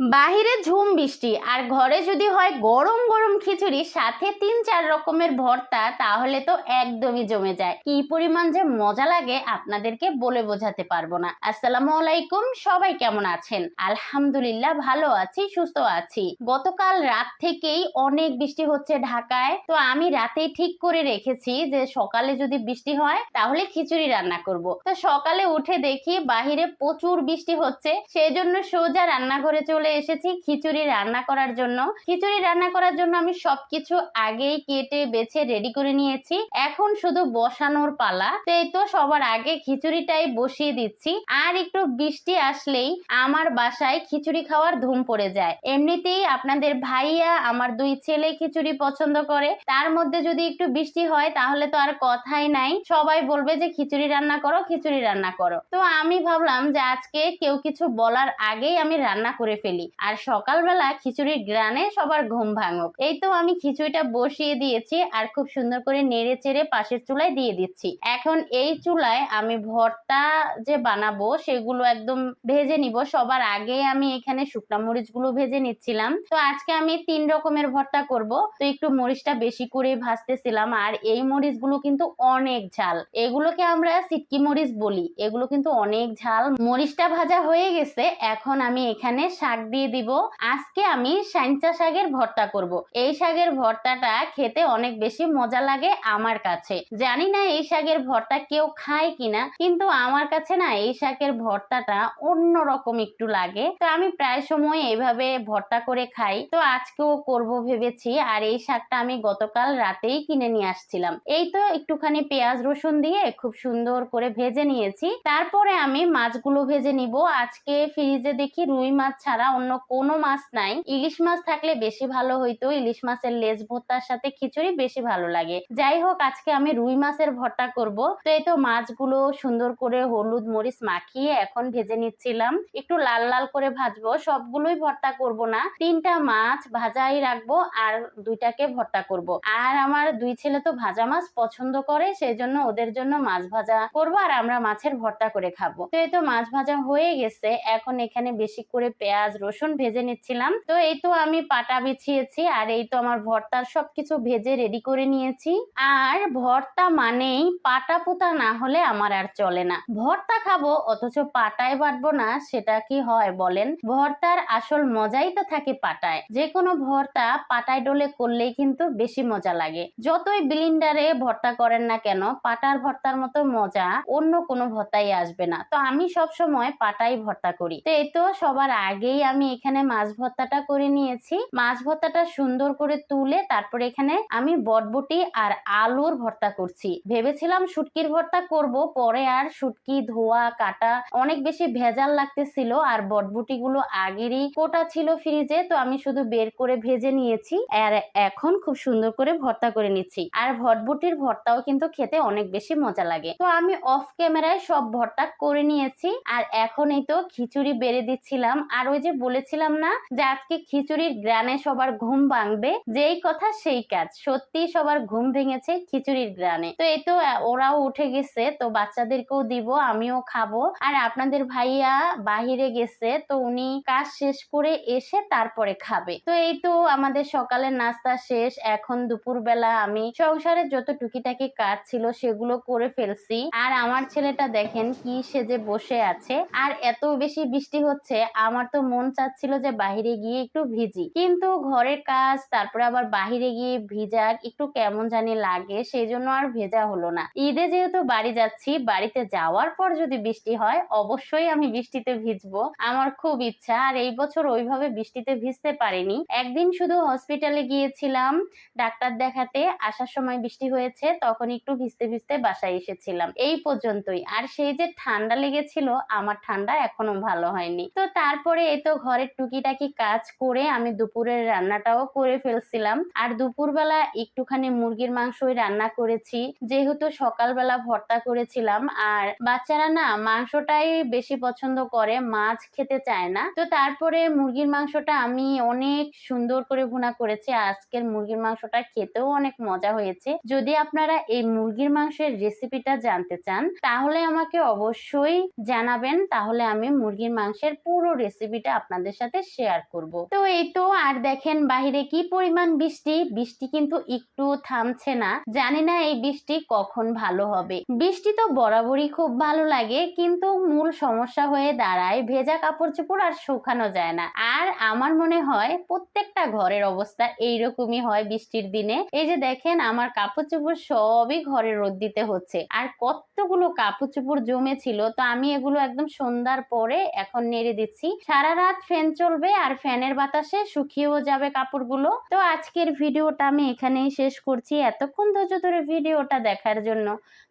বাহিরে ঝুম বৃষ্টি আর ঘরে যদি হয় গরম গরম খিচুড়ি, সাথে তিন চার রকমের ভর্তা, তাহলে তো একদমই জমে যায়। কি পরিমাণ যে মজা লাগে আপনাদেরকে বলে বোঝাতে পারব না। আসসালামু আলাইকুম, সবাই কেমন আছেন? আলহামদুলিল্লাহ ভালো আছি, সুস্থ আছি। গতকাল রাত থেকেই অনেক বৃষ্টি হচ্ছে ঢাকায়। তো আমি রাতেই ঠিক করে রেখেছি যে সকালে যদি বৃষ্টি হয়, তাহলে খিচুড়ি রান্না করব। তো সকালে উঠে দেখি বাহিরে প্রচুর বৃষ্টি হচ্ছে সেই জন্য সোজা রান্নাঘরে চলে এসেছি খিচুড়ি রান্না করার জন্য। খিচুড়ি রান্না করার জন্য আমি সবকিছু আগেই কেটে, বেছে রেডি করে নিয়েছি। এখন শুধু বসানোর পালা। সেই তো সবার আগে খিচুড়িটাই বসিয়ে দিচ্ছি। আর একটু বৃষ্টি আসলেই আমার বাসায় খিচুড়ি খাওয়ার ধুম পড়ে যায়। এমনিতেই আপনাদের ভাইয়া আমার দুই ছেলে খিচুড়ি পছন্দ করে। তার মধ্যে যদি একটু বৃষ্টি হয়, তাহলে তো আর কথাই নাই। সবাই বলবে যে, খিচুড়ি রান্না করো, খিচুড়ি রান্না করো। তো আমি ভাবলাম যে, আজকে কেউ কিছু বলার আগেই আমি রান্না করে ফেলি। আর সকালবেলা খিচুড়ির গ্রানে সবার ঘুম ভাঙুক। এই তো আমি খিচুড়িটা বসিয়ে দিয়েছি আর খুব সুন্দর করে নেড়ে চেড়ে পাশের চুলায় দিয়ে দিচ্ছি। এখন এই চুলায় আমি ভর্তা যে বানাবো সেগুলো একদম ভেজে নিব। সবার আগে আমি এখানে শুকনা মরিচগুলো ভেজে নিচ্ছিলাম। তো আজকে আমি তিন রকমের ভর্তা করব। তো একটু মরিচটা বেশি করে ভাজতেছিলাম আর এই মরিচগুলো কিন্তু অনেক ঝাল। এগুলোকে আমরা সিটকি মরিচ বলি। এগুলো কিন্তু অনেক ঝাল। মরিচটা ভাজা হয়ে গেছে। এখন আমি এখানে শাক দিয়ে দিব। আজকে আমি সাইঞ্চা শাকের ভর্তা করব। এই শাকের ভর্তাটা খেতে অনেক বেশি মজা লাগে আমার কাছে। জানি না এই শাকের ভর্তা কেউ খায় কিনা, কিন্তু আমার কাছে না এই শাকের ভর্তাটা অন্যরকম একটু লাগে। তো আমি প্রায় সময় এইভাবে ভর্তা করে খাই। তো আজকেও করব ভেবেছি, আর এই শাকটা আমি গতকাল রাতেই কিনে নিয়ে আসছিলাম। এই তো একটুখানি পেঁয়াজ রসুন দিয়ে খুব সুন্দর করে ভেজে নিয়েছি। তারপরে আমি মাছগুলো ভেজে নিব। আজকে ফ্রিজে দেখি রুই মাছ ছাড়া অন্য কোনো মাছ নাই। ইলিশ মাছ থাকলে বেশি ভালো হইতো। ইলিশ মাছের লেজ ভর্তার সাথে খিচুড়ি বেশি ভালো লাগে। যাই হোক, আজকে আমি রুই মাছের ভর্তা করব। তো এই তো মাছগুলো সুন্দর করে হলুদ মরিচ মাখিয়ে এখন ভেজে নিচ্ছিলাম। একটু লাল লাল করে ভাজবো। সবগুলোই ভর্তা করব না। তিনটা মাছ ভাজাই রাখব আর দুইটাকে ভর্তা করব। আর আমার দুই ছেলে তো ভাজা মাছ পছন্দ করে সেই জন্য ওদের জন্য মাছ ভাজা করব আর আমরা মাছের ভর্তা করে খাব। তো এই তো মাছ ভাজা হয়ে গেছে। এখন এখানে বেশি করে পেঁয়াজ রসুন ভেজে নিচ্ছিলাম। তো এই তো আমি পাটা বিছিয়েছি আর এই তো আমার ভর্তার সবকিছু ভেজে রেডি করে নিয়েছি। আর ভর্তা মানেই পাটা পোতা না হলে আমার আর চলে না। ভর্তা খাব, অথচ পাটায় বাটবো না, সেটা কি হয় বলেন? ভর্তার আসল মজাই তো থাকে পাটায়। যে কোনো ভর্তা পাটায় ডলে করলেই কিন্তু বেশি মজা লাগে। যতই ব্লিন্ডারে ভর্তা করেন না কেন, পাটার ভর্তার মতো মজা অন্য কোনো ভর্তাই আসবে না। তো আমি সব সময় পাটাই ভর্তা করি। তো এই তো সবার আগেই আমি এখানে মাছ ভর্তাটা করে নিয়েছি। মাছ ভর্তাটা সুন্দর করে তুলে তারপরে এখানে আমি বটবটি আর আলুর ভর্তা করছি। ভেবেছিলাম শুটকির ভর্তা করব, পরে আর শুটকি, ধোয়া, কাটা অনেক বেশি ভেজাল লাগতেছিল আর বটবুটি গুলো আগেরই কোটা ছিল ফ্রিজে, তো আমি শুধু বের করে ভেজে নিয়েছি আর এখন খুব সুন্দর করে ভর্তা করে নিচ্ছি। আর ভটবুটির ভর্তাও কিন্তু খেতে অনেক বেশি মজা লাগে। তো আমি অফ ক্যামেরায় সব ভর্তা করে নিয়েছি আর এখন এই তো খিচুড়ি বেড়ে দিচ্ছিলাম। আর ওই যে বলেছিলাম না যে আজকে খিচুড়ির গ্রানে সবার ঘুম ভাঙবে? যেই কথা সেই কাজ। সত্যি সবার ঘুম ভেঙেছে খিচুড়ির গ্রানে। তো এই তো ওরাও উঠে গেছে, তো বাচ্চাদেরকেও দিব, আমিও খাব। আর আপনাদের ভাইয়া বাহিরে গেছে, তো উনি কাজ শেষ করে এসে তারপরে খাবে। তো এই তো আমাদের সকালের নাস্তা শেষ। এখন দুপুরবেলা আমি সংসারের যত টুকিটাকি কাজ ছিল সেগুলো করে ফেলছি। আর আমার ছেলেটা দেখেন কি সেজে বসে আছে। আর এত বেশি বৃষ্টি হচ্ছে, আমার তো মন চাচ্ছিল যে বাহিরে গিয়ে একটু ভিজি। কিন্তু ঘরের কাজ, তারপরে আবার বাহিরে গিয়ে ভিজা একটু কেমন জানি লাগে সেই জন্য আর ভেজা হলো না। ঈদে যেহেতু বাড়ি যাচ্ছি, বাড়িতে যাওয়ার পর যদি বৃষ্টি হয়, অবশ্যই আমি বৃষ্টিতে ভিজবো। আমার খুব ইচ্ছা, আর এই বছর ওইভাবে বৃষ্টিতে ভিজতে পারিনি। একদিন শুধু হসপিটালে গিয়েছিলাম, ডাক্তার দেখাতে। আসার সময় বৃষ্টি হয়েছে, তখন একটু ভিজতে ভিজতে বাসায় এসেছিলাম। এই পর্যন্তই। আর সেই যে ঠান্ডা লেগেছিল, আমার ঠান্ডা এখনও ভালো হয়নি। তো তারপরে এই তো ঘরের টুকিটাকি কাজ করে আমি দুপুরের রান্নাটাও করে ফেলছিলাম। আর দুপুরবেলা একটুখানি মুরগির মাংসই রান্না করেছি। যেহেতু সকালবেলা ভর্তা করেছিলাম, আর বাচ্চারা না মাংসটাই বেশি পছন্দ করে, মাছ খেতে চায় না। তো তারপরে মুরগির মাংসটা আমি অনেক সুন্দর করে ভুনা করেছি। আজকের মুরগির মাংসটা খেতেও অনেক মজা হয়েছে। যদি আপনারা এই মুরগির মাংসের রেসিপিটা জানতে চান, তাহলে আমাকে অবশ্যই জানাবেন। তাহলে আমি মুরগির মাংসের পুরো রেসিপিটা আপনাদের সাথে শেয়ার করব। তো এই তো, আর দেখেন বাইরে কি পরিমাণ বৃষ্টি? বৃষ্টি কিন্তু একটু থামছে না। জানি না এই বৃষ্টি কখন ভালো হবে। বৃষ্টি তো বরাবরই খুব ভালো লাগে, কিন্তু মূল সমস্যা হয়ে দাঁড়ায় ভেজা কাপড় চোপড় আর শুকানো যায় না। আর আমার মনে হয় প্রত্যেকটা ঘরের অবস্থা এইরকমই হয় বৃষ্টির দিনে। এই যে দেখেন, আমার কাপড় চোপড় সবই ঘরে রোদ দিতে হচ্ছে। আর কতগুলো কাপড় চোপড় জমেছিল, তো আমি এগুলো একদম সন্ধ্যার পরে এখন নেড়ে দিচ্ছি। সারা রাত ফ্যান চলবে আর ফ্যানের বাতাসে শুকিয়েও যাবে কাপড়গুলো। তো আজকের ভিডিওটা আমি এখানেই শেষ করছি এতক্ষণ ধৈর্য ধরে ভিডিওটা দেখার জন্য।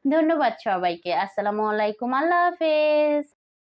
ধন্যবাদ সবাইকে। আসসালামু আলাইকুম। আল্লাহ হাফেজ।